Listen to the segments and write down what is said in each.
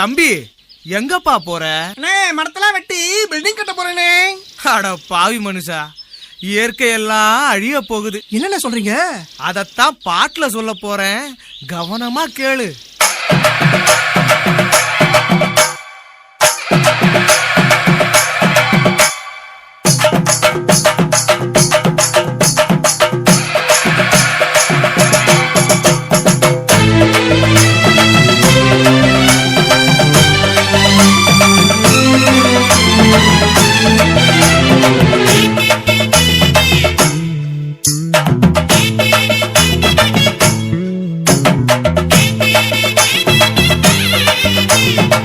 தம்பி எங்கப்பா போற? அண்ணே மரத்தெல்லாம் வெட்டி பில்டிங் கட்ட போறேனே. அட பாவி மனுஷா இயற்கையெல்லாம் அழிய போகுது. என்னென்ன சொல்றீங்க? அதத்தான் பாட்டுல சொல்ல போறேன். கவனமா கேளு.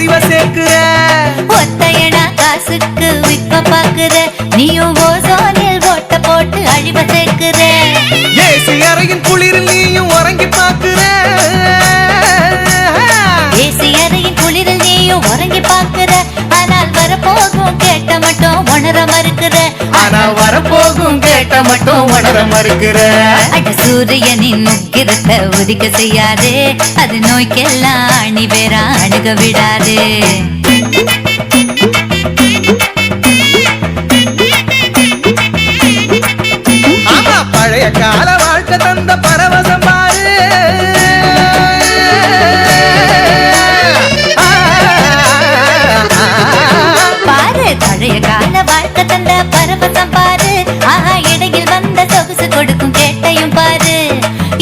அடிவ சேர்க்கிற. ஒத்தையடா காசுக்கு விற்க பாக்குற நீயும் ஓசோனில் ஓட்ட போட்டு அழிவ சேர்க்கிற. ஏசி அறையின் குளிரில் நீயும் உறங்கி பாக்குற ஏசி அறையின் குளிரில் நீயும் உறங்கி பாக்குற ஆனால் வரப்போகும் கேட்ட மட்டும் உணர மறுக்கிற. ஆனா கேட்ட மட்டும் உணர மறுக்கிற. அட சூரியனின் முக்கிரத்தை உதிக்க செய்யாதே. அது நோய்க்கெல்லாம் அணி வேறா அணுக விடாதே. பழைய கால வாழ்க்கை தந்த பரவசம்.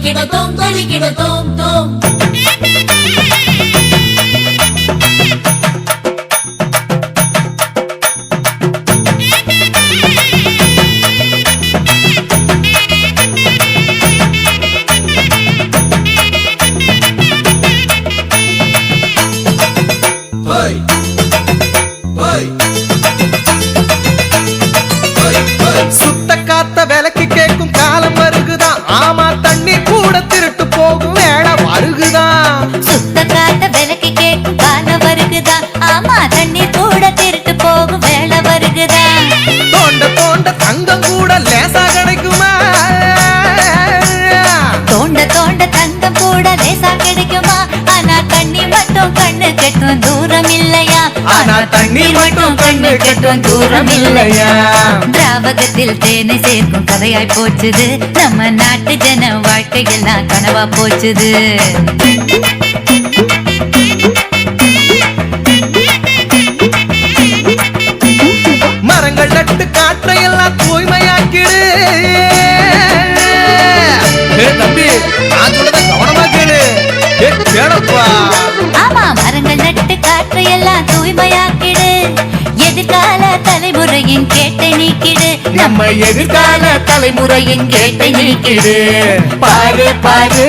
líquido tom, líquido tom, tom. லேசா கிடைக்குமா? தோண்ட தோண்ட தங்கம் கூட லேசா கிடைக்குமா? ஆனா தண்ணி மட்டும் கண்ணு கெட்டும் தூரம் இல்லையா ஆனா தண்ணி மட்டும் கண்ணு கெட்டும் தூரம் இல்லையா திராவகத்தில் தேனை சேர்க்கும் கதையாய் போச்சுது. நம்ம நாட்டு ஜன வாழ்க்கையெல்லாம் கனவா போச்சுது. கேளு ஏ கேளப்பா ஆமா மரங்கள் நட்டு காற்றையெல்லாம் தூய்மையாக்க எதிர்கால தலைமுறையின் கேட்டை நீக்கிடு. நம்ம எதிர்கால தலைமுறையின் கேட்டை நீக்கிடு. பாரு பாரு.